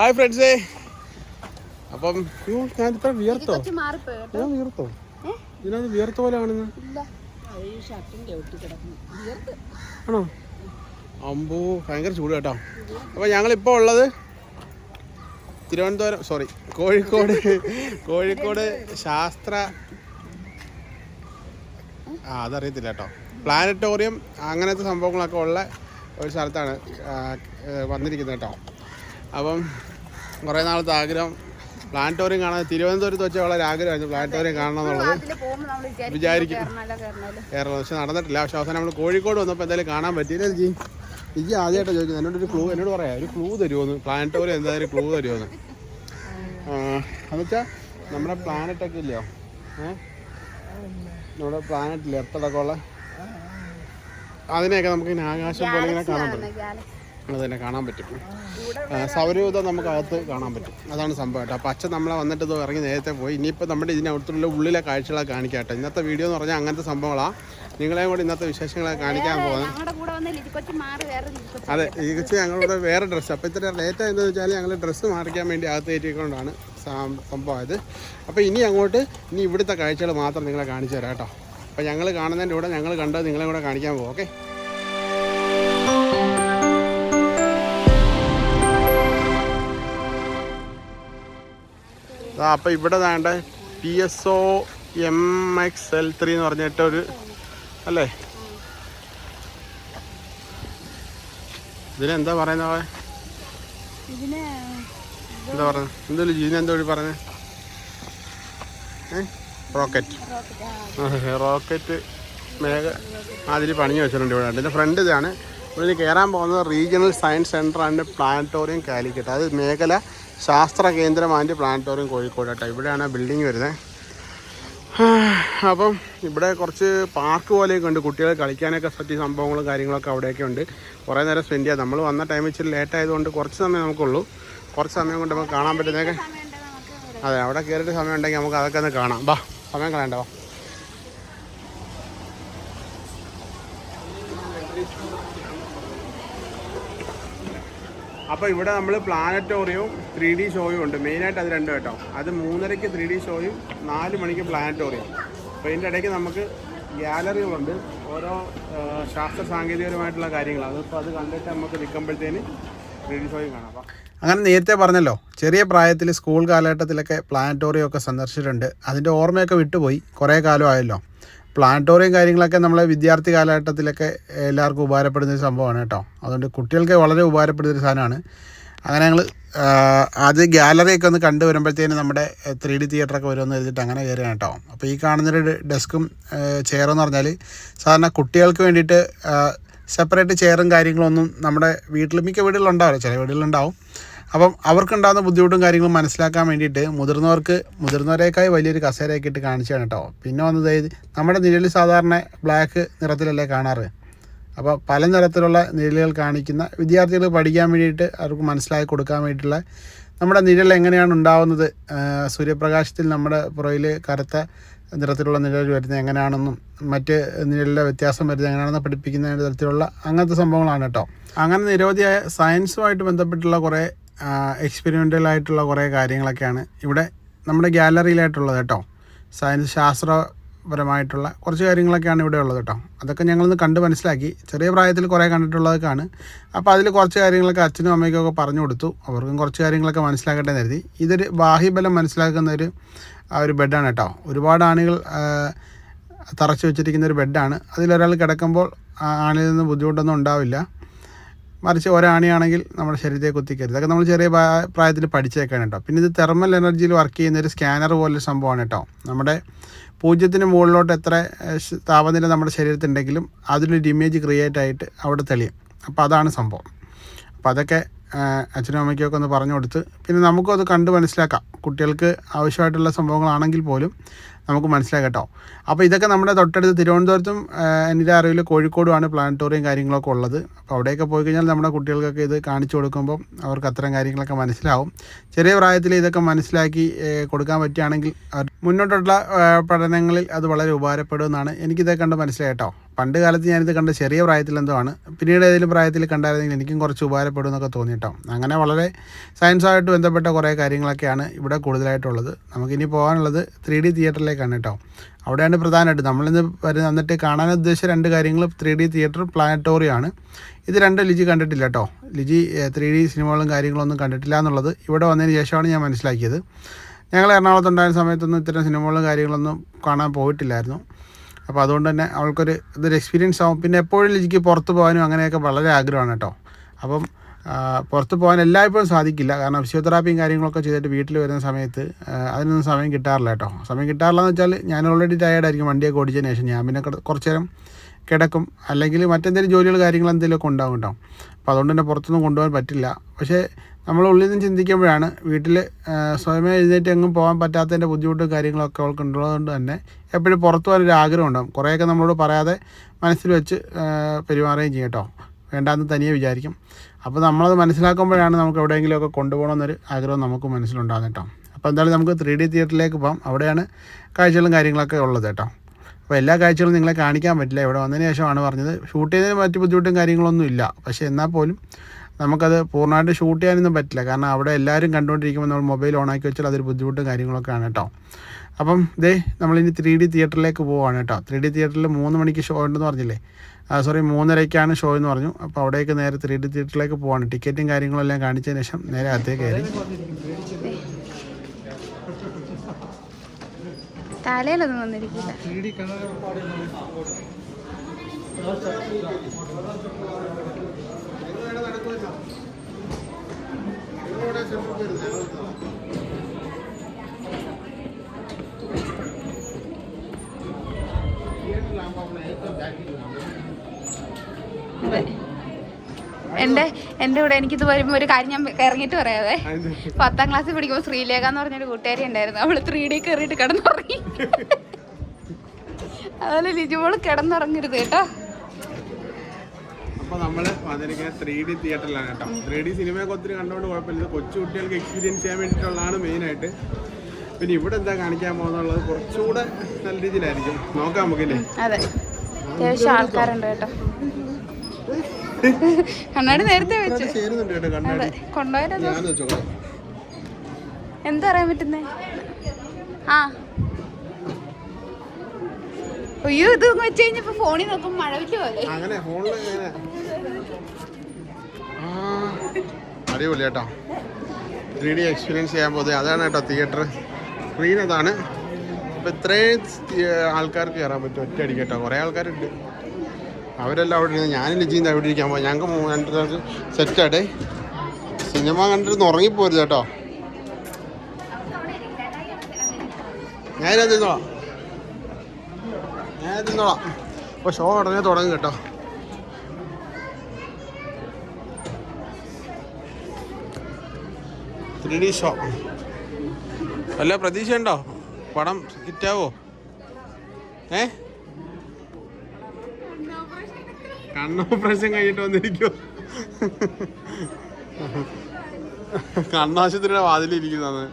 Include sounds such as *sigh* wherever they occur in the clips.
Hi ഫ്രണ്ട്സേ അപ്പം ഞാനിത്ര ഞാൻ ഇത്ര വിയർത്തോ ഞാൻ വിയർത്തോ? ഇതിനകത്ത് വിയർത്ത പോലെ കാണുന്നു വിയർത്ത്. ആണോ? അമ്പൂ ഭയങ്കര ചൂട് കേട്ടോ. അപ്പോൾ ഞങ്ങളിപ്പോൾ ഉള്ളത് തിരുവനന്തപുരം സോറി കോഴിക്കോട് കോഴിക്കോട് ശാസ്ത്ര ആ അതറിയത്തില്ല കേട്ടോ. പ്ലാനറ്റോറിയം അങ്ങനത്തെ സംഭവങ്ങളൊക്കെ ഉള്ള ഒരു സ്ഥലത്താണ് വന്നിരിക്കുന്നത് കേട്ടോ. അപ്പം കുറേ നാളത്തെ ആഗ്രഹം പ്ലാനറ്റോറിയം കാണാൻ തിരുവനന്തപുരത്ത് വെച്ച വളരെ ആഗ്രഹമായിരുന്നു പ്ലാനറ്റോറിയം കാണണം എന്നുള്ളത് വിചാരിക്കും. കേരളം പക്ഷെ നടന്നിട്ടില്ല പക്ഷെ അവസാനം നമ്മൾ കോഴിക്കോട് വന്നപ്പോൾ എന്തായാലും കാണാൻ പറ്റിയില്ല ജി ഇജി ആദ്യമായിട്ടാണ് ചോദിക്കുന്നത് എന്നോട് ഒരു ക്ലൂ എന്നോട് പറയാം ഒരു ക്ലൂ തരുമോന്ന് പ്ലാനറ്റോറിയം എന്തായാലും ക്ലൂ തരുമോന്ന് എന്നുവെച്ചാൽ നമ്മുടെ പ്ലാനറ്റ് ഒക്കെ ഇല്ലയോ ഏഹ് നമ്മുടെ പ്ലാനറ്റില്ലേ എത്തടക്കമുള്ള അതിനെയൊക്കെ നമുക്ക് ഇങ്ങനെ ആകാശം പോലെ ഇങ്ങനെ കാണാൻ പറ്റും അത് തന്നെ കാണാൻ പറ്റും. സൗരയൂഥം നമുക്ക് അകത്ത് കാണാൻ പറ്റും. അതാണ് സംഭവം കേട്ടോ അപ്പോൾ അച്ഛൻ നമ്മളെ വന്നിട്ട് ഇത് ഇറങ്ങി നേരത്തെ പോയി. ഇനിയിപ്പോൾ നമ്മുടെ ഇതിനകത്തുള്ള ഉള്ളിലെ കാഴ്ചകളൊക്കെ കാണിക്കാട്ടെ. കേട്ടോ ഇന്നത്തെ വീഡിയോ എന്ന് പറഞ്ഞാൽ അങ്ങനത്തെ സംഭവങ്ങളാണ് നിങ്ങളെയും കൂടി ഇന്നത്തെ വിശേഷങ്ങളെ കാണിക്കാൻ പോകുന്നത് ലിജിക്കൊച്ചു ലിജിക്കൊച്ചു അതെ ഈ കൊച്ചി ഞങ്ങളുടെ വേറെ ഡ്രസ്സ് അപ്പോൾ ഇത്ര ലേറ്റ് എന്താണെന്ന് വെച്ചാൽ ഞങ്ങൾ ഡ്രസ്സ് മാറിക്കാൻ വേണ്ടി അകത്ത് കയറ്റിക്കൊണ്ടാണ് സംഭവമായത്. അപ്പോൾ ഇനി അങ്ങോട്ട് ഇനി ഇവിടുത്തെ കാഴ്ചകൾ മാത്രം നിങ്ങളെ കാണിച്ചു തരാം കേട്ടോ. അപ്പോൾ ഞങ്ങൾ കാണുന്നതിന്റെ കൂടെ ഞങ്ങൾ കണ്ടത് നിങ്ങളെ കൂടെ കാണിക്കാൻ പോകും ഓക്കെ? അപ്പോൾ ഇവിടെ വേണ്ട P S O M X L three എന്ന് പറഞ്ഞിട്ടൊരു അല്ലേ? ഇതിനെന്താ പറയുന്നത് ഇതിന് എന്താ പറയുന്നത് എന്തോ ഇതിനെന്തോ എന്താ വഴി പറഞ്ഞത് റോക്കറ്റ് റോക്കറ്റ് മേഘ അതിൽ പണിഞ്ഞു വെച്ചിട്ടുണ്ട് ഇവിടെ. ഇതിന്റെ ഫ്രണ്ട് ഇതാണ്. ഇവിടെ കയറാൻ പോകുന്നത് regional science centre and planetarium Calicut അത് മേഖല ശാസ്ത്ര കേന്ദ്രം ആൻഡ് പ്ലാനറ്റോറിയം കോഴിക്കോട് കേട്ടോ. ഇവിടെയാണ് ബിൽഡിംഗ് വരുന്നത്. *sighs* അപ്പം ഇവിടെ കുറച്ച് പാർക്ക് പോലെയൊക്കെ ഉണ്ട്. കുട്ടികൾ കളിക്കാനൊക്കെ പറ്റിയ സംഭവങ്ങളും കാര്യങ്ങളൊക്കെ അവിടെയൊക്കെ ഉണ്ട്. കുറേ നേരം സ്പെൻഡ് ചെയ്യാം. നമ്മൾ വന്ന ടൈം ഇച്ചിരി ലേറ്റ് ആയതുകൊണ്ട് കുറച്ച് സമയം നമുക്കുള്ളൂ. കുറച്ച് സമയം കൊണ്ട് നമുക്ക് കാണാൻ പറ്റുന്നതൊക്കെ അതെ അവിടെ കയറിയിട്ട് സമയം ഉണ്ടെങ്കിൽ നമുക്ക് അതൊക്കെ ഒന്ന് കാണാം. ബാ സമയം കളയണ്ട വാ അപ്പോൾ ഇവിടെ നമ്മൾ പ്ലാനറ്റോറിയവും ത്രീ ഡി ഷോയും ഉണ്ട്. മെയിനായിട്ട് അത് രണ്ടും കേട്ടോ. അത് മൂന്നരയ്ക്ക് ത്രീ ഡി ഷോയും നാല് മണിക്ക് പ്ലാനറ്റോറിയം അപ്പോൾ ഇതിന്റെ ഇടയ്ക്ക് നമുക്ക് ഗ്യാലറികളുണ്ട് ഓരോ ശാസ്ത്ര സാങ്കേതികപരമായിട്ടുള്ള കാര്യങ്ങൾ. അതിപ്പോൾ അത് കണ്ടിട്ട് നമുക്ക് നിൽക്കുമ്പോഴത്തേന് ത്രീ ഡി ഷോയും കാണാം. അപ്പം അങ്ങനെ നേരത്തെ പറഞ്ഞല്ലോ ചെറിയ പ്രായത്തിൽ സ്കൂൾ കാലഘട്ടത്തിലൊക്കെ പ്ലാനറ്റോറിയം ഒക്കെ സന്ദർശിച്ചിട്ടുണ്ട്. അതിന്റെ ഓർമ്മയൊക്കെ വിട്ടുപോയി. കുറേ കാലമായല്ലോ പ്ലാനറ്റോറിയം കാര്യങ്ങളൊക്കെ നമ്മളെ വിദ്യാർത്ഥി കാലഘട്ടത്തിലൊക്കെ എല്ലാവർക്കും ഉപകാരപ്പെടുന്ന ഒരു സംഭവമാണ് കേട്ടോ. അതുകൊണ്ട് കുട്ടികൾക്ക് വളരെ ഉപകാരപ്പെടുന്ന ഒരു സാധനമാണ്. അങ്ങനെ ഞങ്ങൾ അത് ഗാലറിയൊക്കെ ഒന്ന് കണ്ടു വരുമ്പോഴത്തേനും നമ്മുടെ ത്രീ ഡി തിയേറ്ററൊക്കെ വരുമെന്ന് എഴുതിയിട്ട് അങ്ങനെ കയറിയാണ് കേട്ടോ. അപ്പോൾ ഈ കാണുന്നൊരു ഡെസ്കും ചെയറെന്ന് പറഞ്ഞാൽ സാധാരണ കുട്ടികൾക്ക് വേണ്ടിയിട്ട് സെപ്പറേറ്റ് ചെയറും കാര്യങ്ങളൊന്നും നമ്മുടെ വീട്ടിൽ മിക്ക വീടുകളിലുണ്ടാവില്ല ചില വീടുകളിലുണ്ടാവും അപ്പം അവർക്കുണ്ടാകുന്ന ബുദ്ധിമുട്ടും കാര്യങ്ങളും മനസ്സിലാക്കാൻ വേണ്ടിയിട്ട് മുതിർന്നവർക്ക് മുതിർന്നവരേക്കായി വലിയൊരു കസേരയൊക്കെ കാണിച്ചാണ് കേട്ടോ. പിന്നെ വന്നത് നമ്മുടെ നിഴൽ സാധാരണ ബ്ലാക്ക് നിറത്തിലല്ലേ കാണാറ്. അപ്പോൾ പല നിറത്തിലുള്ള നിഴലുകൾ കാണിക്കുന്ന വിദ്യാർത്ഥികൾ പഠിക്കാൻ വേണ്ടിയിട്ട് അവർക്ക് മനസ്സിലാക്കി കൊടുക്കാൻ വേണ്ടിയിട്ടുള്ള നമ്മുടെ നിഴൽ എങ്ങനെയാണ് ഉണ്ടാവുന്നത്? സൂര്യപ്രകാശത്തിൽ നമ്മുടെ പുറയിൽ കറുത്ത നിറത്തിലുള്ള നിഴൽ വരുന്നത് എങ്ങനെയാണെന്നും മറ്റ് നിഴലിലെ വ്യത്യാസം വരുന്നത് എങ്ങനെയാണെന്ന് പഠിപ്പിക്കുന്ന തരത്തിലുള്ള അങ്ങനത്തെ സംഭവങ്ങളാണ് കേട്ടോ. അങ്ങനെ നിരവധിയായ സയൻസുമായിട്ട് ബന്ധപ്പെട്ടുള്ള കുറേ എക്സ്പെരിമെന്റൽ ആയിട്ടുള്ള കുറേ കാര്യങ്ങളൊക്കെയാണ്. ഇവിടെ നമ്മുടെ ഗ്യാലറിയിലായിട്ടുള്ളത് കേട്ടോ. സയൻസ് ശാസ്ത്രപരമായിട്ടുള്ള കുറച്ച് കാര്യങ്ങളൊക്കെയാണ് ഇവിടെ ഉള്ളത് കേട്ടോ. അതൊക്കെ ഞങ്ങളൊന്ന് കണ്ട് മനസ്സിലാക്കി. ചെറിയ പ്രായത്തിൽ കുറേ കണ്ടിട്ടുള്ളതൊക്കെയാണ്. അപ്പോൾ അതിൽ കുറച്ച് കാര്യങ്ങളൊക്കെ അച്ഛനും അമ്മയ്ക്കും ഒക്കെ പറഞ്ഞു കൊടുത്തു. അവർക്കും കുറച്ച് കാര്യങ്ങളൊക്കെ മനസ്സിലാക്കട്ടെ എന്ന് കരുതി. ഇതൊരു ബാഹ്യബലം മനസ്സിലാക്കുന്ന ഒരു ആ ഒരു ബെഡാണ് കേട്ടോ. ഒരുപാട് ആണികൾ തറച്ചു വെച്ചിരിക്കുന്ന ഒരു ബെഡാണ് അതിലൊരാൾ കിടക്കുമ്പോൾ ആണിൽ നിന്ന് ബുദ്ധിമുട്ടൊന്നും ഉണ്ടാവില്ല. മറിച്ച് ഒരാണിയാണെങ്കിൽ നമ്മുടെ ശരീരത്തെ കുത്തിക്കരുത് അതൊക്കെ നമ്മൾ ചെറിയ പ്രായത്തിൽ പഠിച്ചേക്കാണ് കേട്ടോ. പിന്നെ ഇത് തെർമൽ എനർജിയിൽ വർക്ക് ചെയ്യുന്ന ഒരു സ്കാനർ പോലൊരു സംഭവമാണ് കേട്ടോ. നമ്മുടെ പൂജ്യത്തിന് മുകളിലോട്ട് എത്ര താപനില നമ്മുടെ ശരീരത്തിലുണ്ടെങ്കിലും അതിലൊരു ഇമേജ് ക്രിയേറ്റ് ആയിട്ട് അവിടെ തെളിയും. അപ്പോൾ അതാണ് സംഭവം. അപ്പോൾ അതൊക്കെ അച്ഛനും അമ്മയ്ക്കൊക്കെ ഒന്ന് പറഞ്ഞു കൊടുത്ത് പിന്നെ നമുക്കും അത് കണ്ട് മനസ്സിലാക്കാം. കുട്ടികൾക്ക് ആവശ്യമായിട്ടുള്ള സംഭവങ്ങളാണെങ്കിൽ പോലും നമുക്ക് മനസ്സിലാക്കാം കേട്ടോ. അപ്പോൾ ഇതൊക്കെ നമ്മുടെ തൊട്ടടുത്ത് തിരുവനന്തപുരത്തും എന്റെ അറിവിൽ കോഴിക്കോടുമാണ് പ്ലാനറ്റോറിയം കാര്യങ്ങളൊക്കെ ഉള്ളത്. അപ്പോൾ അവിടെയൊക്കെ പോയി കഴിഞ്ഞാൽ നമ്മുടെ കുട്ടികൾക്കൊക്കെ ഇത് കാണിച്ചു കൊടുക്കുമ്പോൾ അവർക്ക് അത്തരം കാര്യങ്ങളൊക്കെ മനസ്സിലാവും. ചെറിയ പ്രായത്തിൽ ഇതൊക്കെ മനസ്സിലാക്കി കൊടുക്കാൻ പറ്റുകയാണെങ്കിൽ മുന്നോട്ടുള്ള പഠനങ്ങളിൽ അത് വളരെ ഉപകാരപ്പെടുമെന്നാണ് എനിക്കിതൊക്കെ കണ്ട് മനസ്സിലായി കേട്ടോ. പണ്ട് കാലത്ത് ഞാനിത് കണ്ട ചെറിയ പ്രായത്തിൽ എന്തോ ആണ്. പിന്നീട് ഏതെങ്കിലും പ്രായത്തിൽ കണ്ടായിരുന്നെങ്കിൽ എനിക്കും കുറച്ച് ഉപകാരപ്പെടും എന്നൊക്കെ തോന്നിയിട്ടോ അങ്ങനെ വളരെ സയൻസുമായിട്ട് ബന്ധപ്പെട്ട കുറേ കാര്യങ്ങളൊക്കെയാണ് ഇവിടെ കൂടുതലായിട്ടുള്ളത്. നമുക്കിനി പോകാനുള്ളത് ത്രീ ഡി തിയേറ്ററിലേക്കാണ് കേട്ടോ. അവിടെയാണ് പ്രധാനമായിട്ട് നമ്മളിന്ന് വരുന്ന വന്നിട്ട് കാണാൻ ഉദ്ദേശിച്ച രണ്ട് കാര്യങ്ങൾ ത്രീ ഡി തിയേറ്റർ പ്ലാനറ്റോറിയം ആണ് ഇത് രണ്ട് ലിജി കണ്ടിട്ടില്ല കേട്ടോ. ലിജി ത്രീ ഡി സിനിമകളും കാര്യങ്ങളൊന്നും കണ്ടിട്ടില്ല എന്നുള്ളത് ഇവിടെ വന്നതിന് ശേഷമാണ് ഞാൻ മനസ്സിലാക്കിയത്. ഞങ്ങൾ എറണാകുളത്ത് ഉണ്ടായിരുന്ന സമയത്തൊന്നും ഇത്തരം സിനിമകളും കാര്യങ്ങളൊന്നും കാണാൻ പോയിട്ടില്ലായിരുന്നു. അപ്പോൾ അതുകൊണ്ട് തന്നെ അവൾക്കൊരു ഇതൊരു എക്സ്പീരിയൻസ് ആവും. പിന്നെ എപ്പോഴും ലിജിക്ക് പുറത്ത് പോകാനും അങ്ങനെയൊക്കെ വളരെ ആഗ്രഹമാണ് കേട്ടോ. അപ്പം പുറത്ത് പോകാൻ എല്ലായ്പ്പോഴും സാധിക്കില്ല. കാരണം ഫിസിയോതെറാപ്പിയും കാര്യങ്ങളൊക്കെ ചെയ്തിട്ട് വീട്ടിൽ വരുന്ന സമയത്ത് അതിനൊന്നും സമയം കിട്ടാറില്ല കേട്ടോ. സമയം കിട്ടാറില്ല എന്ന് വെച്ചാൽ ഞാൻ ഓൾറെഡി ടയേർഡായിരിക്കും വണ്ടിയൊക്കെ ഓടിച്ചതിന് ശേഷം. ഞാൻ പിന്നെ കുറച്ച് നേരം കിടക്കും. അല്ലെങ്കിൽ മറ്റെന്തെങ്കിലും ജോലികൾ കാര്യങ്ങൾ എന്തെങ്കിലുമൊക്കെ ഉണ്ടാവും കേട്ടോ. അപ്പോൾ അതുകൊണ്ട് തന്നെ പുറത്തൊന്നും കൊണ്ടുപോകാൻ പറ്റില്ല. പക്ഷേ നമ്മൾ ഉള്ളിൽ നിന്ന് ചിന്തിക്കുമ്പോഴാണ് വീട്ടിൽ സ്വയമേ എഴുന്നേറ്റ് എങ്ങും പോകാൻ പറ്റാത്തതിന്റെ ബുദ്ധിമുട്ടും കാര്യങ്ങളൊക്കെ അവൾക്ക് ഉള്ളതുകൊണ്ട് തന്നെ എപ്പോഴും പുറത്തു പോകാനൊരു ആഗ്രഹം ഉണ്ടാകും. കുറേയൊക്കെ നമ്മളോട് പറയാതെ മനസ്സിൽ വെച്ച് പെരുമാറുകയും ചെയ്യും കേട്ടോ. വേണ്ടാന്ന് തനിയെ വിചാരിക്കും. അപ്പോൾ നമ്മളത് മനസ്സിലാക്കുമ്പോഴാണ് നമുക്ക് എവിടെയെങ്കിലുമൊക്കെ കൊണ്ടുപോകണമെന്നൊരു ആഗ്രഹം നമുക്ക് മനസ്സിലുണ്ടാകുന്നത് കേട്ടോ. അപ്പോൾ എന്തായാലും നമുക്ക് ത്രീ ഡി തിയേറ്ററിലേക്ക് പോകാം. അവിടെയാണ് കാഴ്ചകളും കാര്യങ്ങളൊക്കെ ഉള്ളത് കേട്ടോ. അപ്പോൾ എല്ലാ കാഴ്ചകളും നിങ്ങളെ കാണിക്കാൻ പറ്റില്ല. ഇവിടെ വന്നതിന് ശേഷമാണ് പറഞ്ഞത്. ഷൂട്ട് ചെയ്തതിന് മറ്റു ബുദ്ധിമുട്ടും കാര്യങ്ങളൊന്നും ഇല്ല. പക്ഷേ എന്നാൽ പോലും നമുക്കത് പൂർണമായിട്ട് ഷൂട്ട് ചെയ്യാനൊന്നും പറ്റില്ല. കാരണം അവിടെ എല്ലാവരും കണ്ടുകൊണ്ടിരിക്കുമ്പോൾ നമ്മൾ മൊബൈൽ ഓണാക്കി വെച്ചാൽ അതൊരു ബുദ്ധിമുട്ടും കാര്യങ്ങളൊക്കെ ആണ് കേട്ടോ. അപ്പം ദേ നമ്മളിനി ത്രീ ഡി തിയേറ്ററിലേക്ക് പോവുകയാണ് കേട്ടോ. ത്രീ ഡി തിയേറ്ററിൽ മൂന്ന് മണിക്ക് ഷോ ഉണ്ടെന്ന് പറഞ്ഞില്ലേ? സോറി മൂന്നരയ്ക്കാണ് ഷോ എന്ന് പറഞ്ഞു. അപ്പോൾ അവിടേക്ക് നേരെ ത്രീ ഡി തിയേറ്ററിലേക്ക് പോവാണ്. ടിക്കറ്റും കാര്യങ്ങളും എല്ലാം കാണിച്ചതിന് ശേഷം നേരെ അകത്തേക്ക് കയറി. തലയിലൊന്നും വന്നിരിക്കില്ല എന്റെ എന്റെ കൂടെ എനിക്കിത് വരുമ്പോൾ ഒരു കാര്യം ഞാൻ ഇറങ്ങിയിട്ട് പറയാതെ പത്താം ക്ലാസ്സിൽ പഠിക്കുമ്പോൾ ശ്രീലേഖ എന്ന് പറഞ്ഞൊരു കൂട്ടുകാരി ഉണ്ടായിരുന്നു. അവൾ ത്രീ ഡി കയറിയിട്ട് കിടന്നുറങ്ങി. *laughs* അതുപോലെ ലിജുമോൾ കിടന്നുറങ്ങരുത് കേട്ടോ. അപ്പോൾ നമ്മൾ വന്നിരിക്കുന്നത് ത്രീ ഡി തിയേറ്ററിലാണ് കേട്ടോ. ത്രീ ഡി സിനിമയൊക്കെ ഒത്തിരി കണ്ടുകൊണ്ട് കുഴപ്പമില്ല. കൊച്ചു കുട്ടികൾക്ക് എക്സ്പീരിയൻസ് ചെയ്യാൻ വേണ്ടിയിട്ടുള്ളതാണ് മെയിനായിട്ട് പിന്നെ ഇവിടെ എന്താ കാണിക്കാൻ പോകുന്നുള്ളത്? കുറച്ചുകൂടെ നല്ല രീതിയിലായിരിക്കും. നോക്കാം നമുക്കില്ലേ? അതെ. അത്യാവശ്യം ആൾക്കാരുണ്ട് കേട്ടോ. കണ്ണാടി നേരത്തെ വെച്ചു. കൊണ്ടുപോയത് എന്താ പറയാൻ പറ്റുന്നേ? ആ. അയ്യോ ഇത് വെച്ച് കഴിഞ്ഞപ്പോ ഫോണിൽ നോക്കുമ്പോ മഴവില്ല പോലെ. അങ്ങനെ ഫോണിൽ എങ്ങനെ ആ അടിപൊളി കേട്ടോ. ത്രീ ഡി എക്സ്പീരിയൻസ് ചെയ്യാൻ പോകുന്നത്. അതാണ് കേട്ടോ തിയേറ്റർ സ്ക്രീൻ അതാണ്. അപ്പോൾ ഇത്രയും ആൾക്കാർക്ക് കയറാൻ പറ്റും. ഒറ്റയടി കേട്ടോ. കുറേ ആൾക്കാരുണ്ട്. അവരെല്ലാം അവിടെ ഇരുന്ന് ഞാനും ലിജിയും അവിടെ ഇരിക്കാൻ പോകാം ഞങ്ങൾക്ക് രണ്ട് പേർക്ക് സെറ്റാടേ സിനിമ കണ്ടിരുന്ന് ഉറങ്ങിപ്പോരുത് കേട്ടോ. ഞാനിത് തിന്നോളാം ഞാൻ തിന്നോളാം അപ്പോൾ ഷോ ഉടനെ തുടങ്ങും കേട്ടോ. ത്രീ അല്ല പ്രതീക്ഷ പ്രതീക്ഷയുണ്ടോ? പടം ഹിറ്റാവോ? ഏ? കണ്ണോപ്പറേഷൻ കഴിഞ്ഞിട്ട് വന്നിരിക്കോ. കണ്ണാശുപത്രിയുടെ വാതിലിരിക്കുന്നത്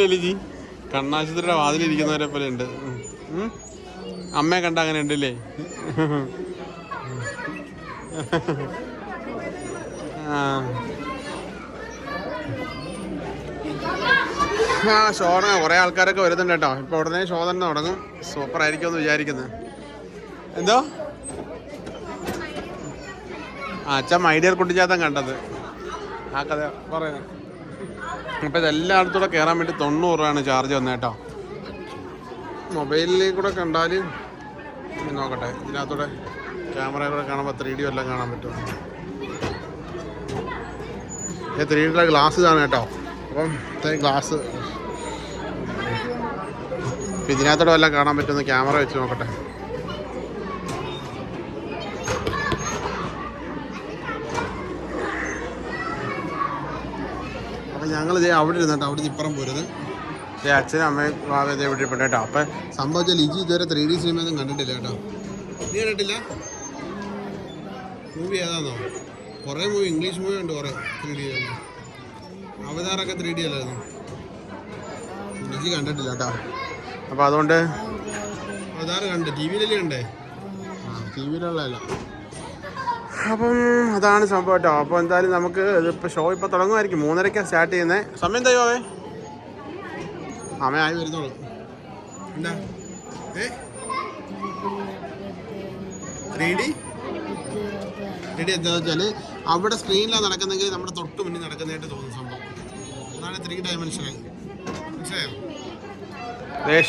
ലലിജി കണ്ണാശുപത്രിയുടെ വാതിലിരിക്കുന്നവരെ പോലെ ഉണ്ട്? അമ്മയെ കണ്ട അങ്ങനെ ഉണ്ടല്ലേ? ആ. ശോധന കുറേ ആൾക്കാരൊക്കെ വരുന്നുണ്ട് കേട്ടോ. ഇപ്പോൾ ഉടനെ തന്നെ തുടങ്ങും. സൂപ്പർ ആയിരിക്കും എന്ന് വിചാരിക്കുന്നത് എന്തോ? ആ അച്ഛൻ മൈഡിയർ കുട്ടിച്ചാത്തൻ കണ്ടത്. ആ കഥ പറയുന്നത് അപ്പോൾ ഇതെല്ലായിടത്തൂടെ കയറാൻ വേണ്ടി തൊണ്ണൂറ് രൂപയാണ് ചാർജ് വന്നത് കേട്ടോ. മൊബൈലിൽ കൂടെ കണ്ടാൽ നോക്കട്ടെ. ഇതിനകത്തൂടെ ക്യാമറയിലൂടെ കാണുമ്പോൾ ത്രീ ഡി എല്ലാം കാണാൻ പറ്റും ത്രീ ലിറ്റർ ഗ്ലാസ് ഇതാണ് കേട്ടോ. അപ്പം ഗ്ലാസ് ഇതിനകത്തൂടെ വല്ലതും കാണാൻ പറ്റുന്ന ക്യാമറ വെച്ച് നോക്കട്ടെ. അപ്പം ഞങ്ങൾ ഇതേ അവിടെ ഇരുന്നിട്ട് അവിടെ ഇപ്പുറം പോരുത്. ഈ അച്ഛനും അമ്മയും ഇതേ വീട്ടിൽ കേട്ടോ. അപ്പം സംഭവിച്ചാൽ ലിജി ഇതുവരെ ത്രീ ഡി സിനിമയൊന്നും കണ്ടിട്ടില്ല കേട്ടോ. നീ കണ്ടിട്ടില്ല? മൂവി ഏതാണോ കുറേ മൂവി ഇംഗ്ലീഷ് മൂവി ഉണ്ട് കുറേ ത്രീ ഡി അവതാറൊക്കെ ത്രീ ഡി അല്ലായിരുന്നു. എനിക്ക് കണ്ടിട്ടില്ല കേട്ടോ. അപ്പോൾ അതുകൊണ്ട് അവതാർ കണ്ട്. ടി വിയിലല്ലേ കണ്ടേ? ആ ടി വിയിലുള്ളതല്ല. അപ്പം അതാണ് സംഭവം കേട്ടോ. അപ്പോൾ എന്തായാലും നമുക്ക് ഇതിപ്പോൾ ഷോ ഇപ്പോൾ തുടങ്ങുമായിരിക്കും. മൂന്നരയ്ക്കാണ് സ്റ്റാർട്ട് ചെയ്യുന്നത് സമയം തയ്യോവേ സമയമായി വരുന്നുള്ളൂ. എന്താ? ഏ? ത്രീ ഡി ത്രീ ഡി എന്താണെന്ന് വെച്ചാൽ അവിടെ സ്ക്രീനിലാണ് നടക്കുന്നെങ്കിൽ നമ്മുടെ തൊട്ട് മുന്നിൽ നടക്കുന്നതായിട്ട് തോന്നുന്നു സംഭവം. അതാണ് ത്രീ ഡയമെൻഷനായി മനസ്സിലായോ?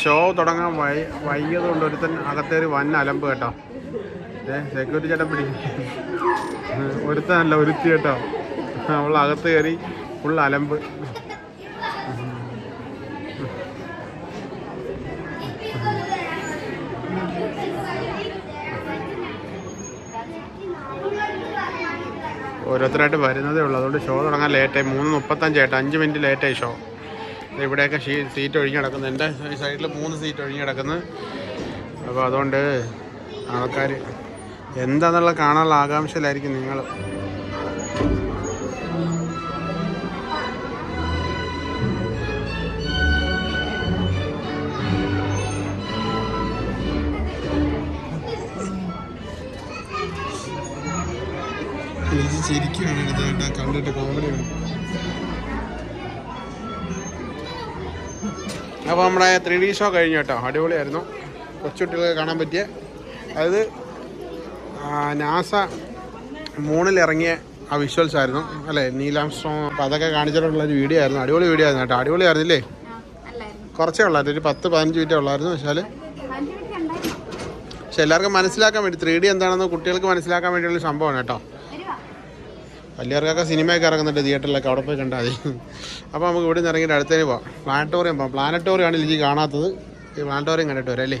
ഷോ തുടങ്ങാൻ വൈ വൈകിയതുകൊണ്ട് ഒരുത്തൻ അകത്തേര് വൻ അലമ്പ് കേട്ടോ. ഏ സെക്യൂരിറ്റി ചേട്ടൻ പിടിക്കും ഒരുത്തനല്ല ഒരുത്തി കേട്ടോ. അവൾ അകത്ത് കയറി ഫുൾ അലമ്പ്. ഓരോരുത്തരായിട്ട് വരുന്നതേ ഉള്ളൂ. അതുകൊണ്ട് ഷോ തുടങ്ങാൻ ലേറ്റായി മൂന്ന് മുപ്പത്തഞ്ച് ആയിട്ട്. അഞ്ച് മിനിറ്റ് ലേറ്റായി ഷോ ഇവിടെയൊക്കെ ഷീ സീറ്റ് ഒഴിഞ്ഞ് കിടക്കുന്നു. എന്റെ സൈഡിൽ മൂന്ന് സീറ്റ് ഒഴിഞ്ഞ് കിടക്കുന്നു. അപ്പോൾ അതുകൊണ്ട് ആൾക്കാർ എന്താണെന്നുള്ള കാണാനുള്ള ആകാംക്ഷയിലായിരിക്കും നിങ്ങൾ ശരിക്കും കണ്ടിട്ട് കോമഡിയാണ് അപ്പോൾ നമ്മുടെ ത്രീ ഡി ഷോ കഴിഞ്ഞു കേട്ടോ. അടിപൊളിയായിരുന്നു. കൊച്ചുകുട്ടികൾക്ക് കാണാൻ പറ്റിയ. അതായത് നാസ മൂണിൽ ഇറങ്ങിയ ആ വിഷ്വൽസ് ആയിരുന്നു. അല്ലേ നീലാംസ്ട്രോങ് അപ്പോൾ അതൊക്കെ കാണിച്ചിട്ടുള്ള ഒരു വീഡിയോ ആയിരുന്നു. അടിപൊളി വീഡിയോ ആയിരുന്നു കേട്ടോ. അടിപൊളിയായിരുന്നില്ലേ? കുറച്ചേ ഉള്ളായിരുന്നു. ഒരു പത്ത് പതിനഞ്ച് മിനിറ്റ് ഉള്ളായിരുന്നു. പക്ഷേ പക്ഷെ എല്ലാവർക്കും മനസ്സിലാക്കാൻ വേണ്ടി ത്രീ ഡി എന്താണെന്ന് കുട്ടികൾക്ക് മനസ്സിലാക്കാൻ വേണ്ടിയുള്ള സംഭവമാണ് കേട്ടോ. വലിയവർക്കൊക്കെ സിനിമയൊക്കെ ഇറങ്ങുന്നുണ്ട് തിയേറ്ററിലൊക്കെ അവിടെ പോയി കണ്ടാൽ മതി. അപ്പോൾ നമുക്ക് ഇവിടെ നിന്ന് ഇറങ്ങിയിട്ട് അടുത്തേന് പോവാം. പ്ലാനറ്റോറിയം പോവാം. പ്ലാനറ്റോറിയം ആണ് ലിജി കാണാത്തത്? ഈ പ്ലാനറ്റോറിയം കണ്ടിട്ട് വരാം അല്ലേ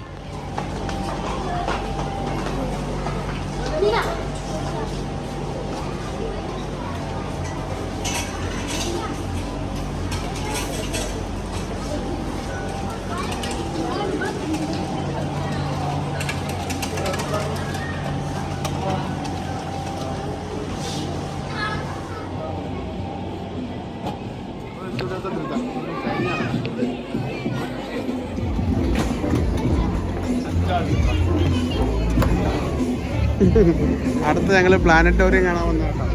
ഞങ്ങൾ പ്ലാനറ്റോറിയം കാണാൻ വന്ന കേട്ടോ.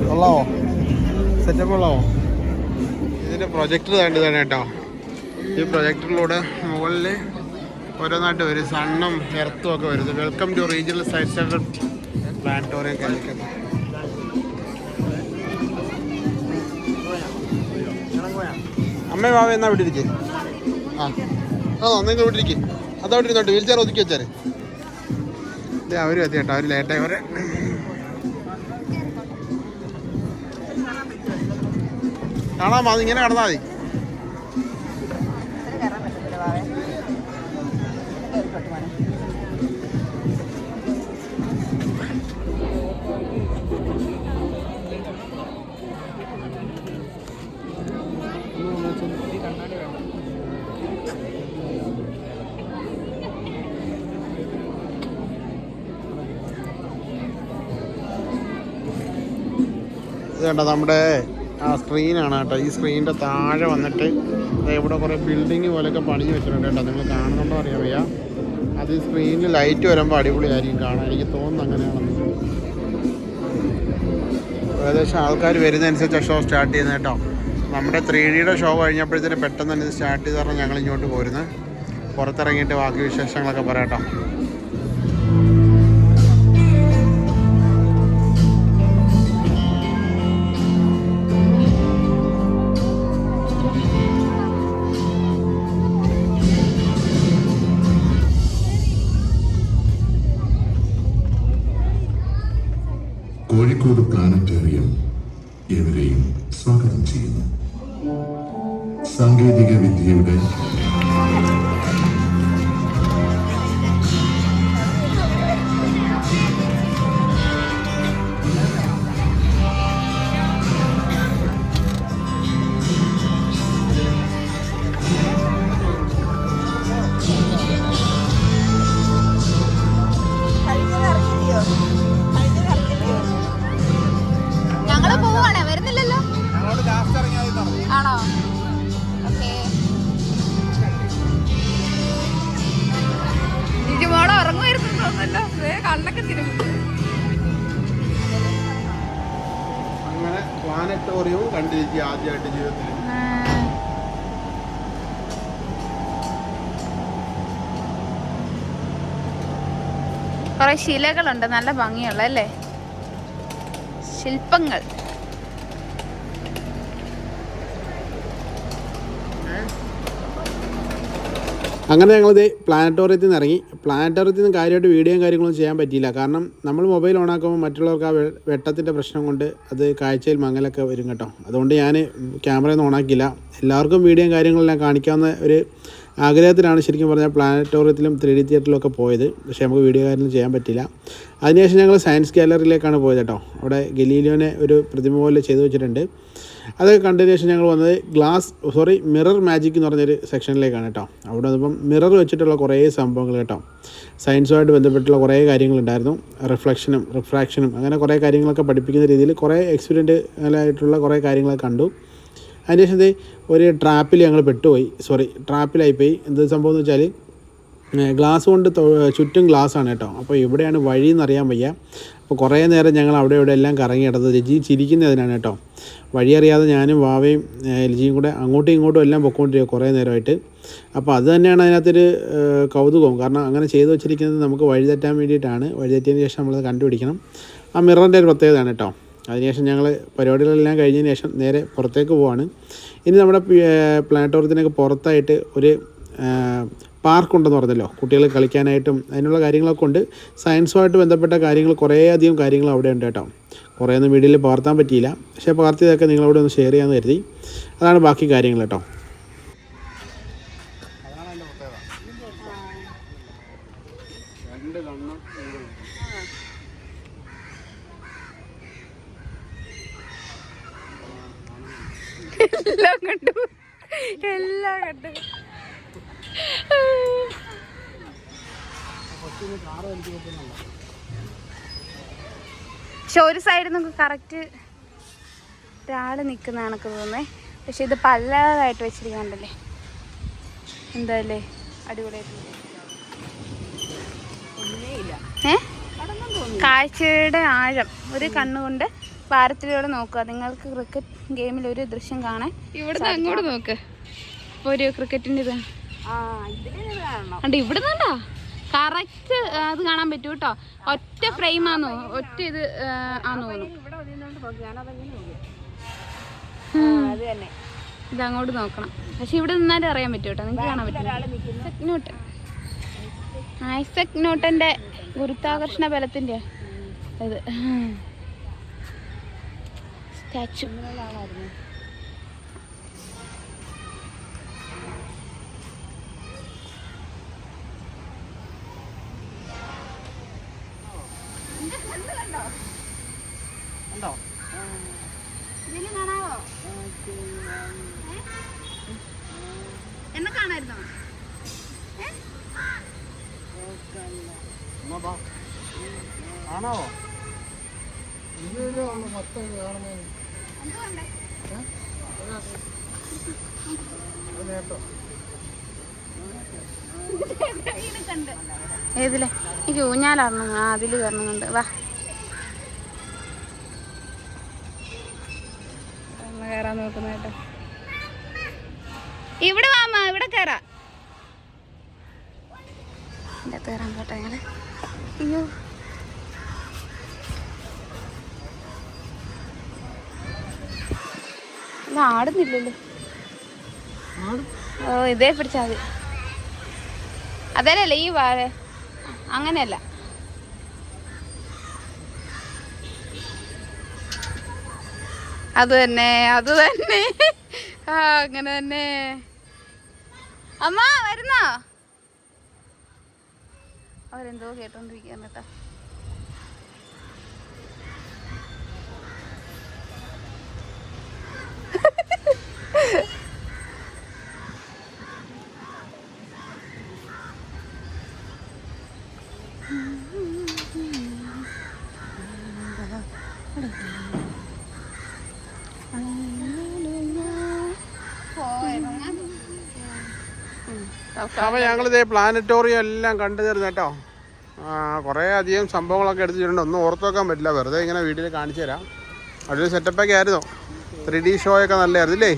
കൊള്ളാവോ? സെറ്റപ്പ് കൊള്ളാവോ? ഇതിന്റെ പ്രൊജക്ടർ വേണ്ടതാണ് കേട്ടോ. ഈ പ്രൊജക്ടറിലൂടെ മുകളിൽ ഓരോന്നായിട്ട് വരും സണ്ണും എർത്തും ഒക്കെ വരുന്നത് വെൽക്കം ടു റീജിയണൽ സൈറ്റ് സെന്റർ പ്ലാനറ്റോറിയം കാലിക്കറ്റ് അമ്മ വാവ എന്നാ വിട്ടിരിക്കേ ആ. ആ നിങ്ങൾ അത് അതവിടെ ഇരുന്നോട്ട് വീൽ ചെയർ ഒതുക്കി വെച്ചാൽ ഇതേ അവരും എത്തി കേട്ടോ അവർ ലേറ്റായി അവരെ കാണാമോ അതിങ്ങനെ കടന്നാൽ മതി. കണ്ടോ നമ്മുടെ ആ സ്ക്രീനാണ് കേട്ടോ. ഈ സ്ക്രീനിന്റെ താഴെ വന്നിട്ട് ഇവിടെ കുറേ ബിൽഡിങ് പോലെയൊക്കെ പണിഞ്ഞ് വെച്ചിട്ടുണ്ട് കേട്ടോ. നിങ്ങൾ കാണുന്നുണ്ടോ അറിയാൻ വയ്യ അത് സ്ക്രീനിൽ ലൈറ്റ് വരുമ്പോൾ അടിപൊളിയായിരിക്കും കാണാൻ. എനിക്ക് തോന്നുന്നു അങ്ങനെയാണെന്ന്. ഏകദേശം ആൾക്കാർ വരുന്നതനുസരിച്ച് ഷോ സ്റ്റാർട്ട് ചെയ്യുന്നത് കേട്ടോ. നമ്മുടെ ത്രീ ഡിയുടെ ഷോ കഴിഞ്ഞപ്പോഴത്തേന് പെട്ടെന്ന് തന്നെ സ്റ്റാർട്ട് ചെയ്ത് പറഞ്ഞാൽ ഞങ്ങൾ ഇങ്ങോട്ട് പോരുന്നത് പുറത്തിറങ്ങിയിട്ട് ബാക്കി വിശേഷങ്ങളൊക്കെ പറയാം കേട്ടോ. കുറെ ശിലകളുണ്ട്. നല്ല ഭംഗിയുള്ള അല്ലേ? ശില്പങ്ങൾ. അങ്ങനെ ഞങ്ങളിത് പ്ലാനറ്റോറിയത്തിൽ നിന്ന് ഇറങ്ങി. പ്ലാനറ്റോറിയത്തിൽ നിന്ന് കാര്യമായിട്ട് വീഡിയോയും കാര്യങ്ങളും ചെയ്യാൻ പറ്റിയില്ല. കാരണം നമ്മൾ മൊബൈൽ ഓണാക്കുമ്പോൾ മറ്റുള്ളവർക്ക് ആ വെട്ടത്തിന്റെ പ്രശ്നം കൊണ്ട് അത് കാഴ്ചയിൽ മങ്ങലൊക്കെ വരും കേട്ടോ. അതുകൊണ്ട് ഞാൻ ക്യാമറയൊന്നും ഓണാക്കിയില്ല എല്ലാവർക്കും വീഡിയോയും കാര്യങ്ങളെല്ലാം കാണിക്കാവുന്ന ഒരു ആഗ്രഹത്തിലാണ് ശരിക്കും പറഞ്ഞാൽ പ്ലാനറ്റോറിയത്തിലും ത്രീ ഡി തിയേറ്ററിലും ഒക്കെ പോയത്. പക്ഷേ നമുക്ക് വീഡിയോ കാര്യങ്ങൾ ചെയ്യാൻ പറ്റില്ല. അതിനുശേഷം ഞങ്ങൾ സയൻസ് ഗാലറിയിലേക്കാണ് പോയത് കേട്ടോ. അവിടെ ഗലീലിയോനെ ഒരു പ്രതിമ പോലെ ചെയ്തു വെച്ചിട്ടുണ്ട്. അതൊക്കെ കണ്ടതിന് ഞങ്ങൾ വന്നത് ഗ്ലാസ് സോറി മിറർ മാജിക് എന്ന് പറഞ്ഞൊരു സെക്ഷനിലേക്കാണ് കേട്ടോ. അവിടെ വന്നപ്പം മിറർ വെച്ചിട്ടുള്ള കുറേ സംഭവങ്ങൾ കേട്ടോ. സയൻസുമായിട്ട് ബന്ധപ്പെട്ടുള്ള കുറേ കാര്യങ്ങളുണ്ടായിരുന്നു. റിഫ്ലക്ഷനും റിഫ്രാക്ഷനും അങ്ങനെ കുറേ കാര്യങ്ങളൊക്കെ പഠിപ്പിക്കുന്ന രീതിയിൽ കുറേ എക്സ്പീരിയന്റ് ആയിട്ടുള്ള കുറേ കാര്യങ്ങളൊക്കെ കണ്ടു. അതിനുശേഷം ദേ ഒരു ട്രാപ്പിൽ ഞങ്ങൾ പെട്ടുപോയി. സോറി ട്രാപ്പിലായിപ്പോയി എന്ത് സംഭവം എന്ന് വെച്ചാൽ ഗ്ലാസ് കൊണ്ട് ചുറ്റും ഗ്ലാസ്സാണ് കേട്ടോ. അപ്പോൾ എവിടെയാണ് വഴി എന്നറിയാൻ വയ്യ. അപ്പോൾ കുറേ നേരം ഞങ്ങൾ അവിടെ ഇവിടെ എല്ലാം കറങ്ങി കിടന്നത് രജി ചിരിക്കുന്നതിനാണ് കേട്ടോ. വഴി അറിയാതെ ഞാനും വാവയും ഏഹ്, കൂടെ അങ്ങോട്ടും ഇങ്ങോട്ടും എല്ലാം പൊക്കോണ്ടിരിക്കുക കുറേ നേരമായിട്ട്. അപ്പോൾ അത് തന്നെയാണ് അതിനകത്തൊരു കൗതുകവും. കാരണം അങ്ങനെ ചെയ്തു വെച്ചിരിക്കുന്നത് നമുക്ക് വഴി തെറ്റാൻ വേണ്ടിയിട്ടാണ്. വഴി തെറ്റിയതിന് ശേഷം നമ്മളത് കണ്ടുപിടിക്കണം. ആ മിററിന്റെ ഒരു പ്രത്യേകതയാണ് കേട്ടോ. അതിനുശേഷം ഞങ്ങൾ പരിപാടികളെല്ലാം കഴിഞ്ഞതിന് ശേഷം നേരെ പുറത്തേക്ക് പോവാണ്. ഇനി നമ്മുടെ പ്ലാനറ്റോറിയത്തിനൊക്കെ പുറത്തായിട്ട് ഒരു പാർക്കുണ്ടെന്ന് പറഞ്ഞല്ലോ. കുട്ടികൾ കളിക്കാനായിട്ടും അതിനുള്ള കാര്യങ്ങളൊക്കെ ഉണ്ട്. സയൻസുമായിട്ട് ബന്ധപ്പെട്ട കാര്യങ്ങൾ കുറേയധികം കാര്യങ്ങൾ അവിടെ ഉണ്ട് കേട്ടോ. കുറേ ഒന്നും വീഡിയോയിൽ പകർത്താൻ പറ്റിയില്ല. പക്ഷേ പകർത്തിയതൊക്കെ നിങ്ങളോട് ഒന്ന് ഷെയർ ചെയ്യാമെന്ന് കരുതി. അതാണ് ബാക്കി കാര്യങ്ങൾ കേട്ടോ. എല്ലാം കണ്ടു. എല്ലാം കണ്ടു. പക്ഷെ ഒരു സൈഡിൽ നമുക്ക് കറക്റ്റ് ഒരാൾ നിൽക്കുന്ന കണക്ക് തോന്നേ പക്ഷെ ഇത് പല്ലാതായിട്ട് വെച്ചിരിക്കണ്ടല്ലേ എന്താല്ലേ? അടിപൊളിയായിട്ട്. ഏ? കാഴ്ചയുടെ ആഴം. ഒരു കണ്ണുകൊണ്ട് ഭാരത്തിലൂടെ നോക്കുക. നിങ്ങൾക്ക് ക്രിക്കറ്റ് ഗെയിമിൽ ഒരു ദൃശ്യം കാണാൻ ഇവിടുന്ന് അങ്ങോട്ട് നോക്ക്. ഒരു ക്രിക്കറ്റിന്റെ ഇത്. കണ്ടോ ഇവിടെ കണ്ടോ? കറക്റ്റ് അത് കാണാൻ പറ്റൂ കേട്ടോ. ഒറ്റ ഫ്രെയിം ആണോ ഒറ്റ ഇത് ആന്ന് തോന്നുന്നു. ഇത് അങ്ങോട്ട് നോക്കണം. പക്ഷെ ഇവിടെ നിന്നാലും അറിയാൻ പറ്റും കേട്ടോ. നിങ്ങൾക്ക് കാണാൻ പറ്റും ന്യൂട്ടൻ ഐസക് ന്യൂട്ടന്റെ ഗുരുത്വാകർഷണ ബലത്തിന്റെ ഇത്. സ്റ്റാച്ചു. എന്നെ കാണായിരുന്നോ? ആണോ ഏതിലെ? എനിക്ക് ഊഞ്ഞാലറിഞ്ഞു ആ അതിൽ കയറണമെന്നുണ്ട് വാ. കയറാൻ നോക്കുന്ന കേട്ടോ. ഇവിടെ വാമ ഇവിടെ കയറാ എന്റെ കയറാൻ പോട്ടെ ഞങ്ങൾ അയ്യോ. ആടുന്നില്ലല്ലോ. ഓ ഇതേ പിടിച്ചാൽ മതി. അതല്ലേ ഈ വാഴ? അങ്ങനെയല്ല. അത് തന്നെ അത് തന്നെ. ആ അങ്ങനെ തന്നെ. അമ്മ വരുന്നോ? അവരെന്തോ കേട്ടോണ്ടിരിക്കാൻ കേട്ടോ. അപ്പോൾ ഞങ്ങളിത് പ്ലാനറ്റോറിയം എല്ലാം കണ്ടു തീർന്നു കേട്ടോ. കുറേ അധികം സംഭവങ്ങളൊക്കെ എടുത്തിട്ടുണ്ട്. ഒന്നും ഓർത്തു വെക്കാൻ പറ്റില്ല. വെറുതെ ഇങ്ങനെ വീട്ടിൽ കാണിച്ചു തരാം. അതൊരു സെറ്റപ്പൊക്കെ ആയിരുന്നു. ത്രീ ഡി ഷോ ഒക്കെ നല്ലതായിരുന്നു ഇല്ലേ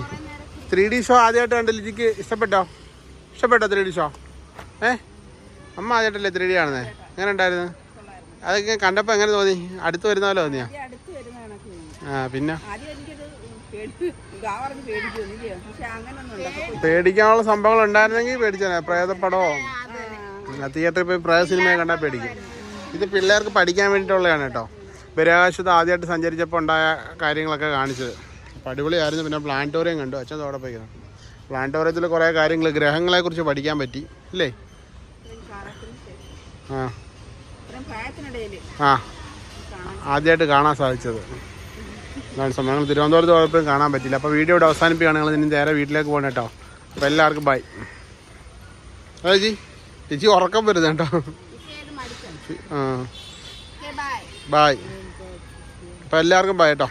ത്രീ ഡി ഷോ ആദ്യമായിട്ട് കണ്ട ലിജിക്ക് ഇഷ്ടപ്പെട്ടോ? ഇഷ്ടപ്പെട്ടോ ത്രീ ഡി ഷോ? ഏ? അമ്മ ആദ്യമായിട്ടല്ലേ ത്രീ ഡി കാണുന്നത് എങ്ങനെ ഉണ്ടായിരുന്നു? അതൊക്കെ കണ്ടപ്പോൾ എങ്ങനെ തോന്നി? അടുത്ത് വരുന്ന പോലെ തോന്നിയാ. ആ പിന്നെ? പേടിക്കാനുള്ള സംഭവങ്ങൾ ഉണ്ടായിരുന്നെങ്കിൽ പേടിച്ചാ പ്രേതപ്പടമോ തിയേറ്ററിൽ പോയി പ്രേത സിനിമയെ കണ്ടാൽ പേടിക്കും. ഇത് പിള്ളേർക്ക് പഠിക്കാൻ വേണ്ടിയിട്ടുള്ളതാണ് കേട്ടോ. ബഹിരാകാശത്ത് ആദ്യമായിട്ട് സഞ്ചരിച്ചപ്പോൾ ഉണ്ടായ കാര്യങ്ങളൊക്കെ കാണിച്ചത്. അപ്പോൾ അടിപൊളിയായിരുന്നു. പിന്നെ പ്ലാനറ്റോറിയം കണ്ടു. അച്ഛൻ തോടെ പോയിക്കണം പ്ലാനറ്റോറിയത്തിൽ കുറേ കാര്യങ്ങൾ ഗ്രഹങ്ങളെക്കുറിച്ച് പഠിക്കാൻ പറ്റി. അല്ലേ ആ. ആ. ആദ്യമായിട്ട് കാണാൻ സാധിച്ചത്. അതാണ് സംഭവം. ഞങ്ങൾ തിരുവനന്തപുരത്ത് പോയപ്പോഴും കാണാൻ പറ്റില്ല അപ്പോൾ വീഡിയോ ഇവിടെ അവസാനിപ്പിക്കുകയാണ്. ഞങ്ങൾ ഇനി നേരെ വീട്ടിലേക്ക് പോകണം കേട്ടോ. അപ്പോൾ എല്ലാവർക്കും ബൈ അതെ ചേച്ചി. ചേച്ചി ഉറക്കം വരുന്നത് കേട്ടോ. ആ. ബൈ ബായ് അപ്പോൾ എല്ലാവർക്കും ബൈ കേട്ടോ.